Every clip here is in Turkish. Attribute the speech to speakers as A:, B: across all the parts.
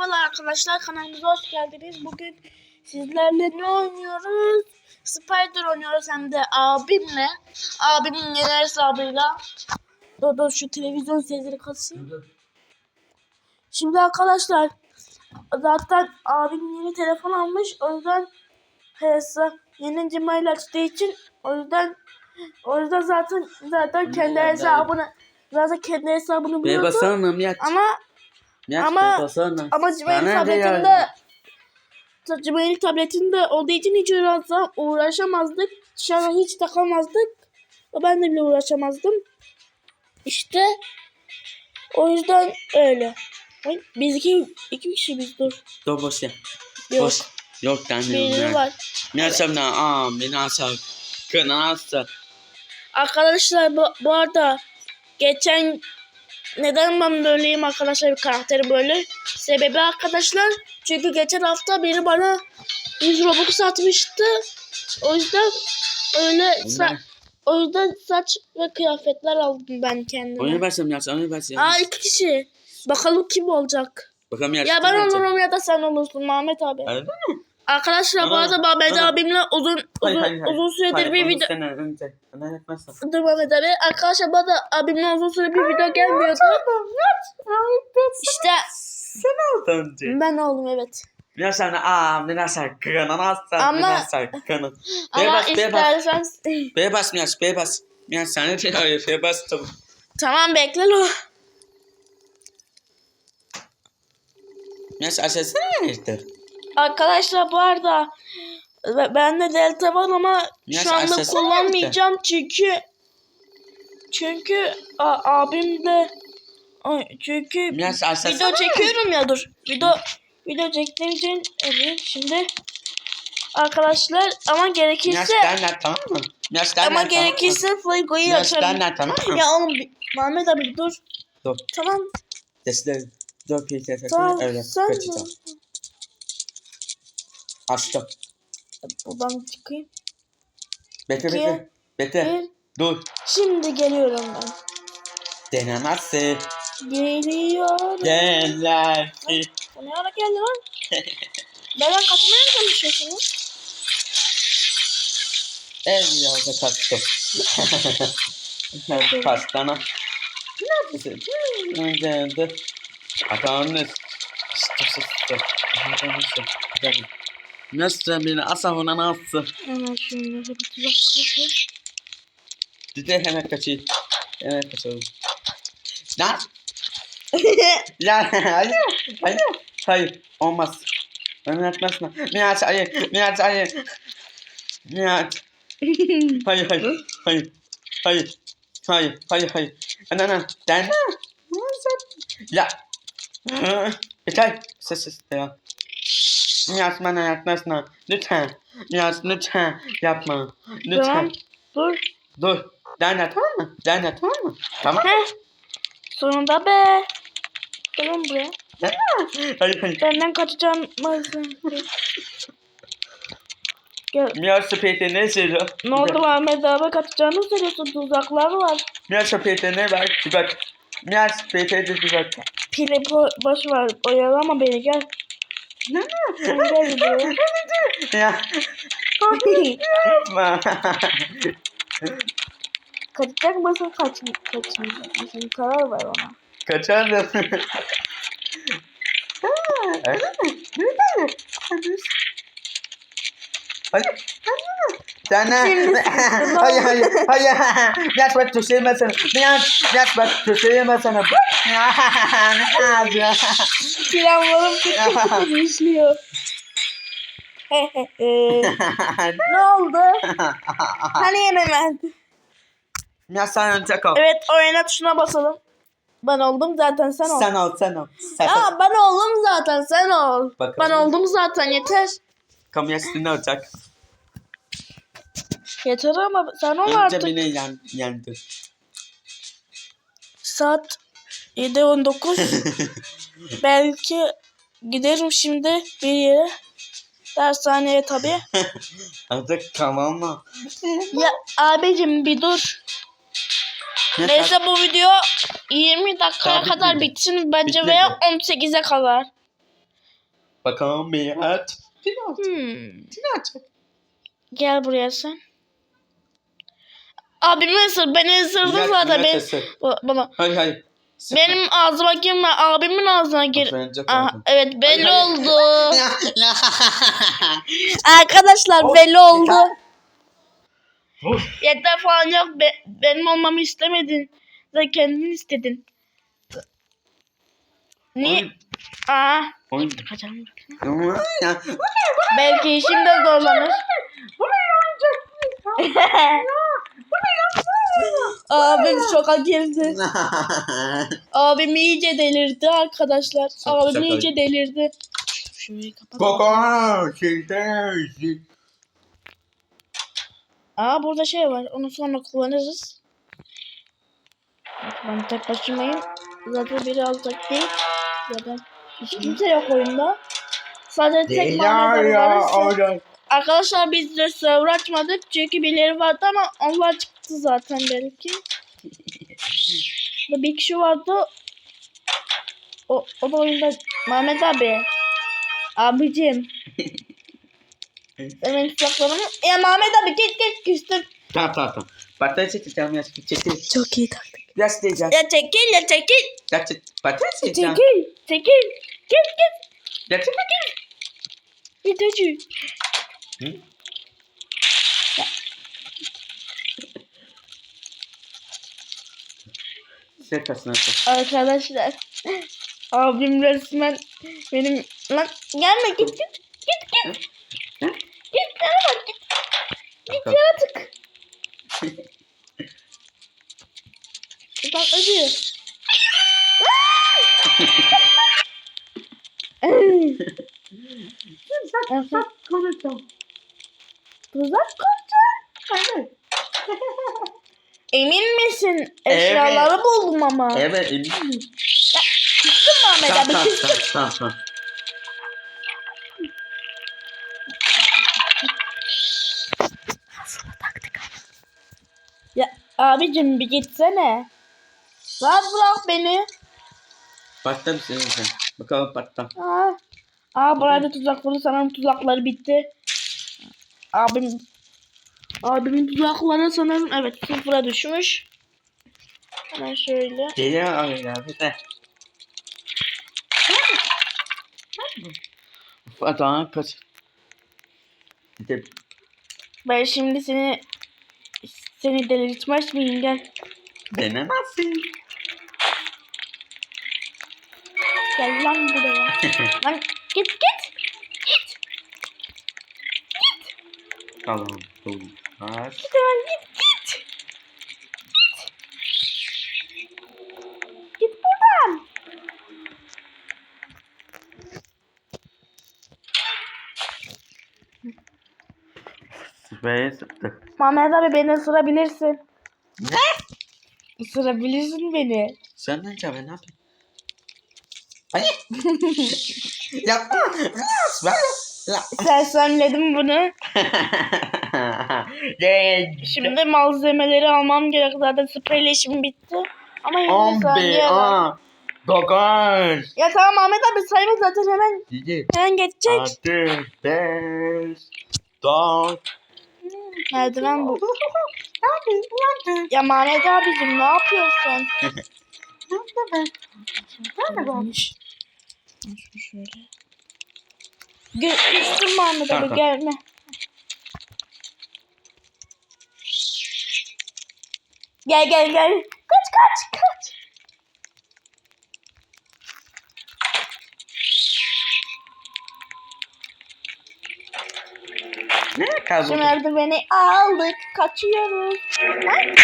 A: Merhabalar arkadaşlar kanalımıza hoş geldiniz. Bugün sizlerle ne oynuyoruz? Spider oynuyoruz hem de abimle. Abimin yeni hesabıyla. Dur şu televizyon sesini kasayım. Şimdi arkadaşlar zaten abim yeni telefon almış. O yüzden hesap yeni Gmail açtığı için o yüzden o yüzden zaten zaten kendi hesabını zaten kendi hesabını
B: Miyat.
A: Ama
B: Miyat
A: ama-
B: basana.
A: ama Gmail
B: Bana ne
A: tabletinde
B: yani?
A: Gmail tabletinde olduğu için hiç uğraşa, uğraşamazdık. Dışarı hiç takamazdık. Ben de bile uğraşamazdım. İşte o yüzden öyle. Ay, Biz iki, iki kişi biz dur.
B: Dur boş ya.
A: Yok.
B: Boş. Yok tane
A: Biri
B: Miyat.
A: var.
B: Miyat sana aa minasa. Kınasa.
A: Arkadaşlar bu, bu arada geçen neden ben böyleyim arkadaşlar bir karakteri böyle? Sebebi arkadaşlar çünkü geçen hafta biri bana 100 Robux atmıştı. O yüzden öyle sa- o yüzden saç ve kıyafetler aldım ben
B: Onu
A: kendime.
B: versem Miyat. Onu versem.
A: Aa iki kişi. Bakalım kim olacak?
B: Bakalım Miyat.
A: Ya ben olurum ya da sen olursun Mehmet abi.
B: Öyle mi?
A: Arkadaşlar bu
B: Aa,
A: arada Mehmet
B: aa.
A: abimle uzun
B: Hayır,
A: uzun,
B: hayır, hayır.
A: uzun süredir
B: Hayır,
A: bir
B: onu
A: video
B: Sen önce. Ona yapmazsan.
A: Dur Mehmet abi. Arkadaşlar bana abimle uzun süre bir video gelmiyordu. İşte
B: Sen oldun önce.
A: ben oldum evet.
B: Miyat sana aa minasa. Kınasa.
A: Ama-
B: Minasa. Kınasa. Be
A: Ama
B: bas be bas.
A: istersen...
B: Be bas Miyat. Be bas. Miyat sana diyor. Be bas. Tabii.
A: tamam bekle lo.
B: Miyat aşağısına nerede?
A: Arkadaşlar bu arada be- bende delta var ama şu anda kullanmayacağım çünkü çünkü a, abim de Ay, çünkü video çekiyorum ya dur. Video video çektiğim için evet şimdi arkadaşlar ama gerekirse
B: standart tamam mı? Standart
A: ama gerekirse Fuego'yu
B: Miyat
A: açarım.
B: tamam mı?
A: Ya oğlum Mehmet abi dur.
B: Dur.
A: Tamam.
B: Destek. Dur
A: Tamam.
B: öyle
A: Sen
B: kaçacağım. Açtım.
A: buradan çıkayım.
B: Bekle
A: İki,
B: bekle. Bekle.
A: Bir.
B: Dur.
A: Şimdi geliyorum ben.
B: Denemezse
A: Geliyorum.
B: gelersin.
A: Bu ne ara geldi lan? Benden katmaya mı çalışıyorsunuz?
B: El yolda kaçtım. Pastana. Ne yapıyorsun? Önce Atanız. Nasıl beni asa ona nasıl?
A: Hemen şöyle kapatacak kapı.
B: Dede hemen kaçayım. Hemen kaçalım. Lan! Ya hayır, hayır, hayır, olmaz. Bana yaklaşma. Nihat, hayır, Nihat, hayır. Nihat. Hayır, hayır, hayır, hayır, hayır, hayır, hayır. Ana, ana, dene. Ya. Yeter, ses ses ya. Bana yaklaşma. Lütfen. Nihat lütfen yapma. Lütfen.
A: Tamam. Dur.
B: Dur. Dene tamam mı? Dene tamam mı? Tamam.
A: Heh. Sonunda be. Gelin buraya.
B: hayır hayır.
A: Benden kaçacağım. Gel.
B: Miyaz sepeti ne söylüyor?
A: Ne oldu Mehmet abi kaçacağını söylüyorsun. Tuzaklar var.
B: Miyaz sepeti ne var? Bak. Miyaz sepeti de bak.
A: Pili bo- boş ver. Oyalama beni gel.
B: Ne?
A: Sen gel buraya.
B: Ya.
A: Kaçacak mısın kaç kaçmayacak mısın? Karar ver ona.
B: Kaçardım. Ha, Öyle mi? Öyle mi? Hadi. Hadi. Dene.
A: Şimdi-
B: Hayır hayır hayır. Miyaz bak düşürmesene. Miyaz. Miyaz bak düşürmesene. Miyaz ya.
A: Planlarım kötü işliyor. ne oldu? Hani yenemedin?
B: Miyaz sen önce kal.
A: Evet oyna tuşuna basalım. Ben oldum zaten sen ol.
B: Sen ol sen ol. Sen.
A: Ya ben oldum zaten sen ol.
B: Bakalım.
A: Ben oldum zaten yeter.
B: Kamya üstünde olacak.
A: Yeter ama sen ol
B: Önce
A: artık.
B: beni yen, yendi.
A: Saat 7.19. Belki giderim şimdi bir yere. Dershaneye tabii.
B: Artık tamam mı?
A: Ya abicim bir dur.
B: Ne
A: Neyse bu video 20 dakikaya
B: Daha
A: kadar bitsin bence
B: Bitmedi.
A: veya 18'e kadar.
B: Bakalım bir aç. Bir aç.
A: Hmm.
B: Bir aç.
A: Gel buraya sen. Abimi ısır. Beni ısırdı zaten. Ben, Ba- baba.
B: Hayır hayır.
A: Benim ağzıma girme. Abimin ağzına gir. Aha, evet belli
B: Hayır, hayır.
A: oldu. Arkadaşlar belli oldu. Yeter falan yok. Be- benim olmamı istemedin. Sen kendin istedin. Niye? Aa,
B: Oyun.
A: kaçalım.
B: Ya.
A: Belki işim de zorlanır. Abim şoka girdi. Abim iyice delirdi arkadaşlar.
B: Şaka
A: Abim iyice delirdi. Şurayı kapat.
B: Koko.
A: Aa burada şey var. Onu sonra kullanırız. Ben tek başımayım. Zaten biri alacak Zaten hiç kimse yok oyunda. Sadece tek
B: Ya ya.
A: varsa.
B: Orada.
A: Arkadaşlar biz de server açmadık çünkü birileri vardı ama onlar çıktı zaten belki. Burada bir kişi vardı. O, o da oyunda Mehmet abi. Abicim. Sen benim kulaklarımı... Ya Mehmet abi git git küstüm.
B: Tamam tamam tamam. Patates yiyeceğim ya. Çekil.
A: Çok iyi taktik. Ya çekil ya çekil.
B: Ya çek. Patates yiyeceğim.
A: Çekil. Çekil. Git git.
B: Çek.
A: Git hacı.
B: Hı? Sen kasına çek.
A: Arkadaşlar. Abim resmen benim... Lan gelme git git. Git git.
B: Hı?
A: Git bana bak git. Git yaratık. Bak acıyor. Tuzak
B: konuşalım.
A: Tuzak kuracağım. Emin misin? Eşyaları buldum ama.
B: Evet eminim.
A: Küstüm Mehmet
B: Tamam
A: abi küstüm.
B: tamam tamam.
A: Ya abicim bir gitsene. Rahat bırak beni.
B: Bir şey yiyeceğim. Bakalım başta.
A: Aa, aa burada tuzak vurdu sanırım tuzakları bitti. Abim Abimin tuzakları sanırım evet sıfıra düşmüş. Hemen şöyle.
B: Geliyor abi ya bir de. Adam kaç. De
A: Ben şimdi seni seni delirtmez miyim gel.
B: denemezsin.
A: Gel lan buraya. lan git git. Git.
B: Tamam. Dur. Var.
A: Git lan git git. Git. Git buradan.
B: Süper sıktı.
A: Mehmet abi beni ısırabilirsin. Ne? Isırabilirsin beni.
B: Sen ne yapıyorsun? Ne yapıyorsun? Hayır. Yapma. La.
A: Sersemledim bunu. Şimdi malzemeleri almam gerek. Zaten spreyle işim bitti. Ama 20
B: On
A: saniye var.
B: Dokuz.
A: Ya tamam Ahmet abi sayma zaten hemen
B: Yedi.
A: hemen geçecek.
B: Altı. Beş. Dört.
A: Merdiven bu. Ya Mehmet abicim ne yapıyorsun? Gelmiş. Şöyle. Gö- Mehmet abi
B: Tamam.
A: gelme. Gel gel gel. Kaç kaç kaç.
B: Ne kazık?
A: merdiveni aldık. Kaçıyoruz. Lan.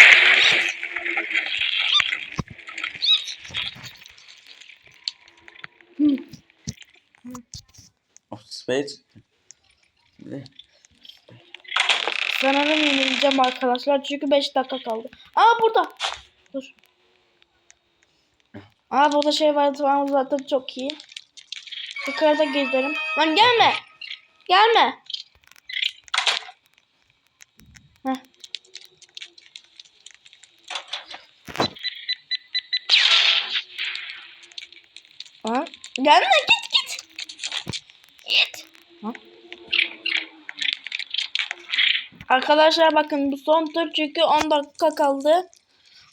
B: Of space.
A: Sanırım yenileceğim arkadaşlar. Çünkü 5 dakika kaldı. Aa burada. Dur. Aa burada şey var tamam zaten çok iyi. Yukarıda gezerim. Lan gelme. Gelme. Heh. Aa, gelme git. Arkadaşlar bakın bu son tur çünkü 10 dakika kaldı.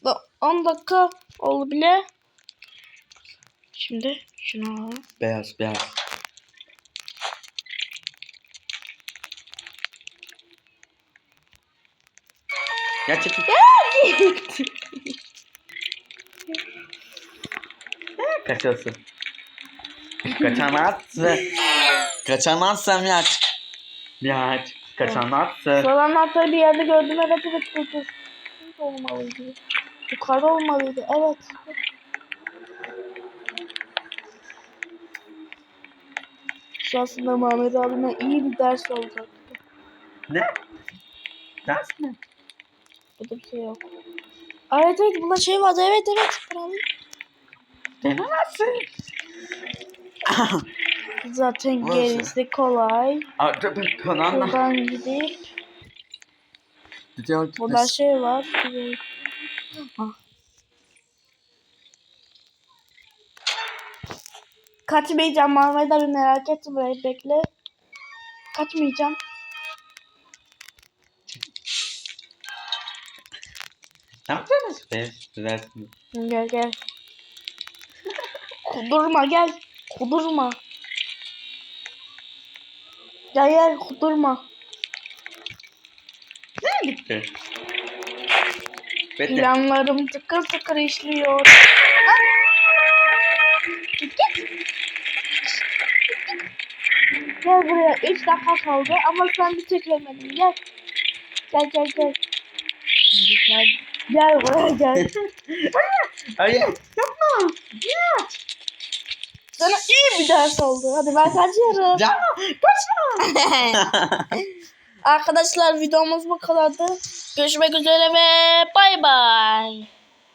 A: Da 10 dakika oldu bile. Şimdi şunu alalım.
B: Beyaz beyaz. Ya çekil. Kaçıyorsun. Kaçamazsın. Kaçamazsın Miraç. Miraç. Kaçamazsın.
A: Son anahtarı bir yerde gördüm. Evet evet. Şurada olmalıydı. Yukarı olmalıydı. Evet. Şu aslında Muhammed abime iyi bir ders olacak.
B: Ne? Ders mi?
A: Burada bir şey yok. Aa, evet evet bunda şey vardı. Evet evet. Alayım.
B: Denemezsin.
A: Zaten
B: Burası.
A: gerisi kolay.
B: Artık bir kanalda.
A: Buradan gidip burada şey var. Ah. Kaçmayacağım Muhammed abi merak etme bekle. Kaçmayacağım.
B: Ne yapacaksınız be? Dersiniz.
A: Gel gel. Kudurma gel. Kudurma. Gel gel kudurma.
B: Ne gitti? Bekle.
A: Planlarım tıkır tıkır işliyor. Git. Gel buraya. 3 dakika kaldı ama sen bir çekemedin. Gel. Gel gel gel. Gel, gel buraya gel.
B: Hayır. Yapma.
A: Sana iyi bir ders oldu. Hadi ben kaçıyorum.
B: Kaçma.
A: Arkadaşlar videomuz bu kadardı. Görüşmek üzere ve bay bay.